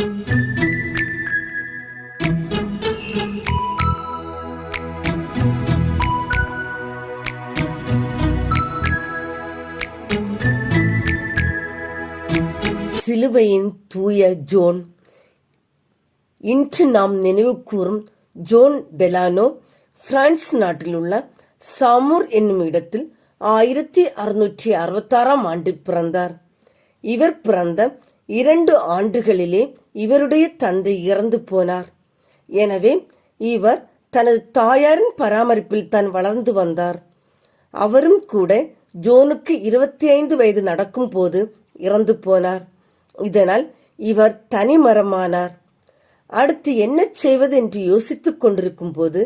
சிலுவையின் தூய ஜோன். இன்று நாம் நினைவு கூறும் ஜோன் பெலானோ பிரான்ஸ் நாட்டில் உள்ள சாமூர் என்னும் இடத்தில் ஆயிரத்தி அறுநூற்றி அறுபத்தாறாம் ஆண்டு பிறந்தார். இவர் பிறந்த இரண்டு ஆண்டுகளிலே இவருடைய தந்தை இறந்து போனார். எனவே இவர் தனது தாயாரின் பராமரிப்பில் தான் வளர்ந்து வந்தார். அவரும் கூட ஜோனுக்கு இருபத்தி ஐந்து வயது நடக்கும் போது இறந்து போனார். இதனால் இவர் தனிமரமானார் அடுத்து என்ன செய்வது என்று யோசித்துக் கொண்டிருக்கும் போது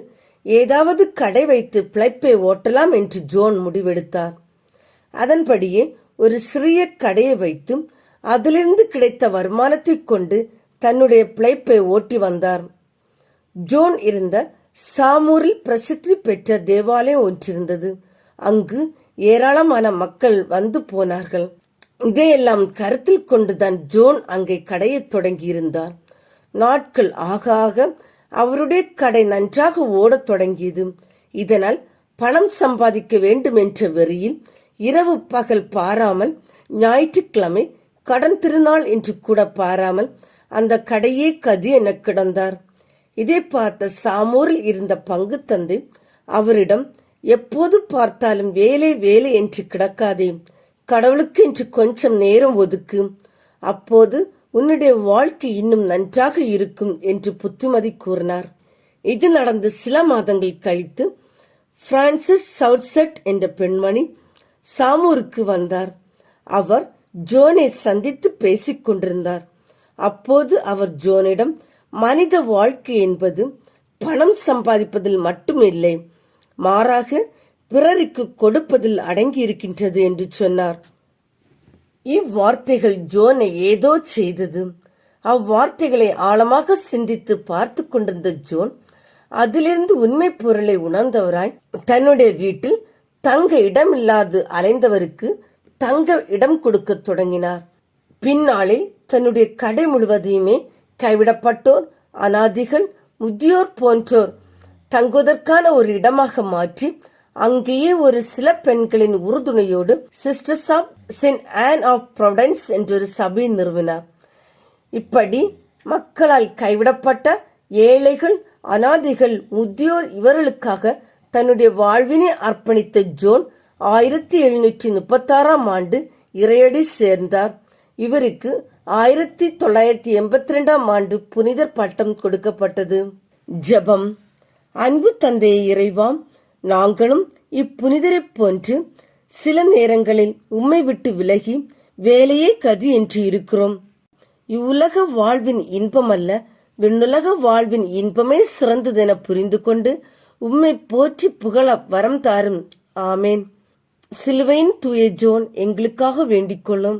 ஏதாவது கடை வைத்து பிழைப்பை ஓட்டலாம் என்று ஜோன் முடிவெடுத்தார். அதன்படியே ஒரு சிறிய கடையை வைத்து அதிலிருந்து கிடைத்த வருமானத்தை கொண்டு தன்னுடைய பிழைப்பை ஓட்டி வந்தார். ஜோன் இருந்த சாமூரில் பிரசித்தி பெற்ற தேவாலயம் ஒன்றிருந்தது. அங்கு ஏராளமான மக்கள் வந்து போனார்கள். இதையெல்லாம் கருத்தில் கொண்டுதான் ஜோன் அங்கே கடையத் தொடங்கியிருந்தார். நாட்கள் ஆக ஆக அவருடைய கடை நன்றாக ஓடத் தொடங்கியது. இதனால் பணம் சம்பாதிக்க வேண்டும் என்ற வெறியில் இரவு பகல் பாராமல் ஞாயிற்றுக்கிழமை கடன் திருநாள் என்று கூட பாராமல் அந்த கடையே கதி என கிடந்தார். இதை பார்த்த சாமூரில் இருந்த பங்கு தந்தை அவரிடம் எப்போது பார்த்தாலும் வேலை வேலை என்று கிடக்காதே. கடவுளுக்கு என்று கொஞ்சம் நேரம் ஒதுக்கு. அப்போது உன்னுடைய வாழ்க்கை இன்னும் நன்றாக இருக்கும் என்று புத்திமதி கூறினார். இது நடந்து சில மாதங்கள் கழித்து பிரான்சிஸ் சவுட்செட் என்ற பெண்மணி சாமூருக்கு வந்தார். அவர் ஜோனை சந்தித்து பேசிக் கொண்டிருந்தார். அப்போது அவர் ஜோனிடம் மனித வாழ்க்கை என்பது பணம் சம்பாதிப்பதில் மட்டுமில்லை மாறாக பிறருக்கு கொடுப்பதில் அடங்கி இருக்கின்றது என்று சொன்னார். இவ்வார்த்தைகள் ஜோனை ஏதோ செய்தது. அவ்வார்த்தைகளை ஆழமாக சிந்தித்து பார்த்து கொண்டிருந்த ஜோன் அதிலிருந்து உண்மை பொருளை உணர்ந்தவராய் தன்னுடைய வீட்டில் தங்க இடமில்லாது அலைந்தவருக்கு தங்க இடம் கொடுக்க தொடங்கினார். பின்னாளில் தன்னுடைய கடை முழுவதையுமே கைவிடப்பட்டோர் அனாதிகள் முதியோர் போன்றோர் தங்குவதற்கான ஒரு இடமாக மாற்றி அங்கேயே ஒரு சில பெண்களின் உறுதுணையோடு sisters of Saint Anne of Providence என்றொரு சபை நிறுவினார். இப்படி மக்களால் கைவிடப்பட்ட ஏழைகள் அனாதிகள் முதியோர் இவர்களுக்காக தன்னுடைய வாழ்வினை அர்ப்பணித்த ஜோன் ஆயிரத்தி எழுநூற்றி முப்பத்தாறாம் ஆண்டு இறையடி சேர்ந்தார். இவருக்கு ஆயிரத்தி தொள்ளாயிரத்தி எண்பத்தி ரெண்டாம் ஆண்டு புனிதர் பட்டம் கொடுக்கப்பட்டது. ஜெபம். அன்பு தந்தையை இறைவாம் நாங்களும் இப்புனிதரைப் போன்று சில நேரங்களில் உம்மை விட்டு விலகி வேலையே கதி என்று இருக்கிறோம். இவ்வுலக வாழ்வின் இன்பம் அல்ல விண்ணுலக வாழ்வின் இன்பமே சிறந்ததென புரிந்து கொண்டு உம்மை போற்றி புகழ வரம் தாரும். ஆமேன். சிலுவையின் தூய ஜோன் எங்களுக்காக வேண்டிக் கொள்ளும்